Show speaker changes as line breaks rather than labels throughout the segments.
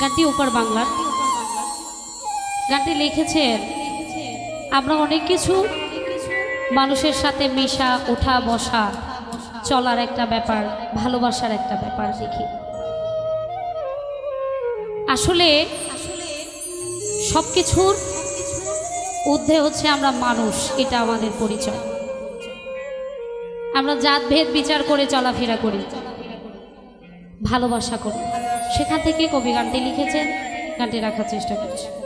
গানটি ওপার বাংলার গানটি লিখেছেন আমরা অনেক কিছু, মানুষের সাথে মেশা, ওঠা, বসা, চলার একটা ব্যাপার, ভালোবাসার একটা ব্যাপার দেখি। আসলে সব কিছুর ঊর্ধ্বে হচ্ছে আমরা মানুষ, এটা আমাদের পরিচয়। আমরা জাত, ভেদ, বিচার করে চলাফেরা করি, ভালোবাসা করি। সেখান থেকে কবি গানটি লিখেছেন। গানটি রাখার চেষ্টা করছি।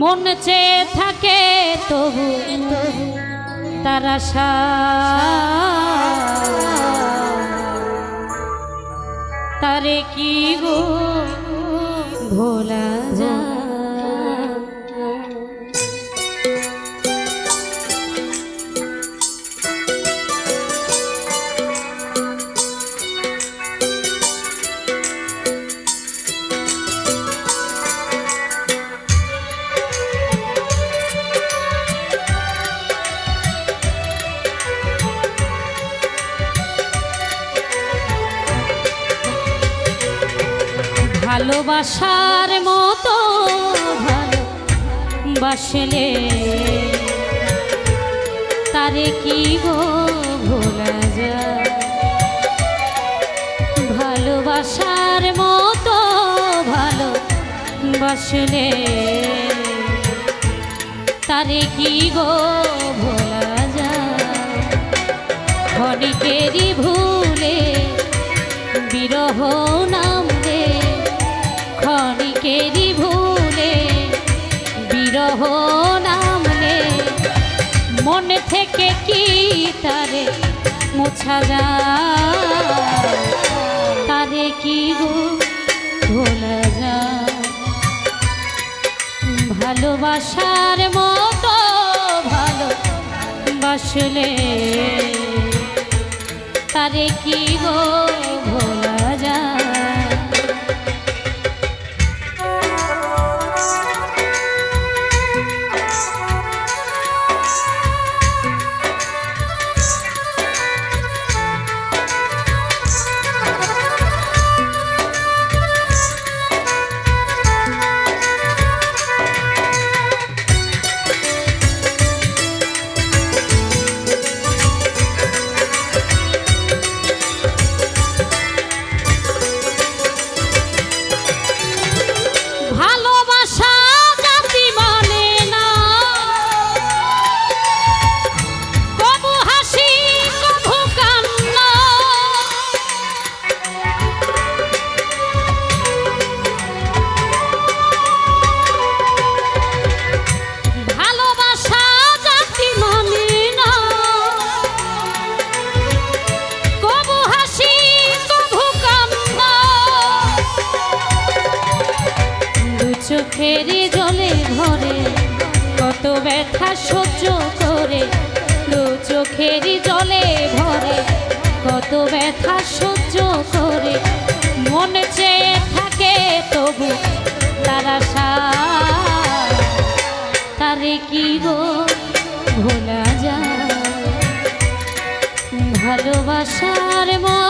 মন চেয়ে থাকে তবু তারা তারে কি গো ভোলা যায়? ভালোবাসার মতো ভালোবাসলে তারে কি গো ভোলা যায়? ভালোবাসার মতো ভালোবাসলে তারে কি গো ভোলা যায়? ক্ষণিকেরই ভুলে বিরহ থেকে কি তারে মোছা যায়? তারে কি গো ভোলা যায়? ভালোবাসার মতো ভালো বাসলে, তারে কি গো ভোলা চোখেরই জলে ভরে, কত ব্যথা সহ্য করে, দু চোখেরই জলে ভরে, কত ব্যথা সহ্য করে। মনে চেয়ে থাকে তবু তারা তারে কি গো ভোলা যায়? ভালোবাসার মতো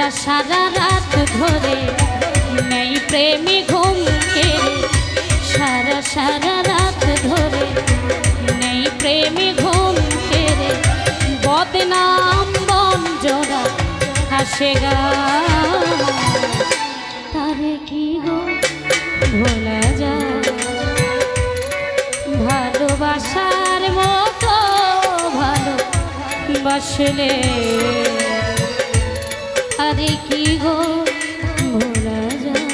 সারা সারা রাত ধরে নেই প্রেমী ঘুম কেড়ে। সারা সারা রাত ধরে নেই প্রেমী ঘুম কেড়ে। বদনাম বন জোড়া হাসে তারে কি গো ভোলা যায়? ভালোবাসার মতো ভালো বাসলে গো ভোলা যায়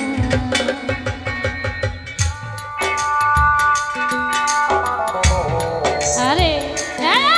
আরে আরে!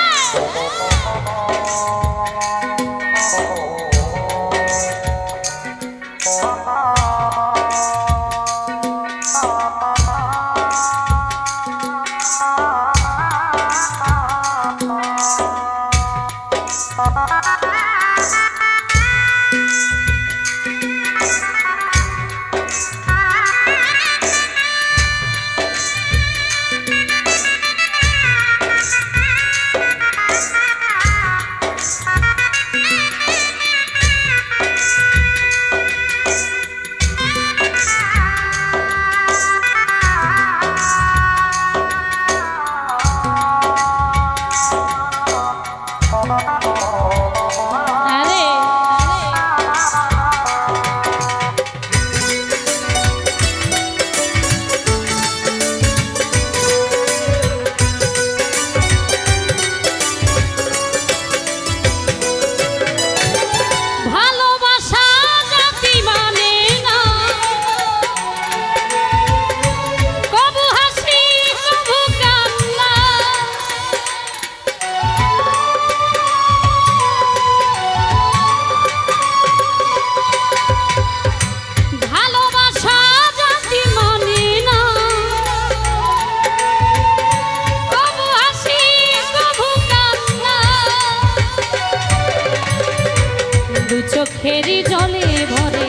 জলে ভরে,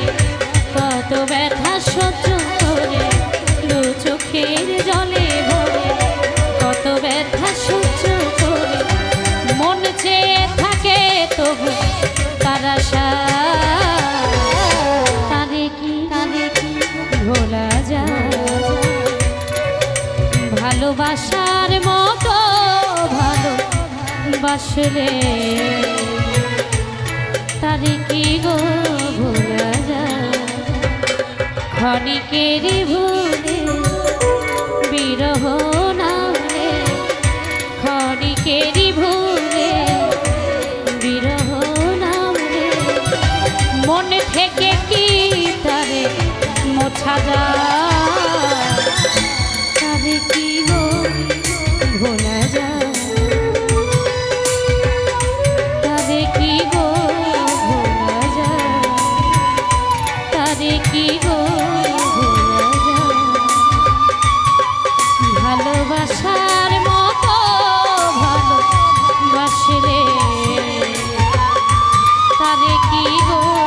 কত ব্যথা সহ্য করে, দু চোখের জলে ভরে, কত ব্যথা সহ্য করে। মন চেয়ে থাকে তবু তারা তারে কি তারে কি ভোলা যায়? ভালোবাসার মতো ভালো বাসলে তারে কি গো ভোলা যায়? ক্ষণিকেরই ভুলে বিরহ তোমারে কি গো?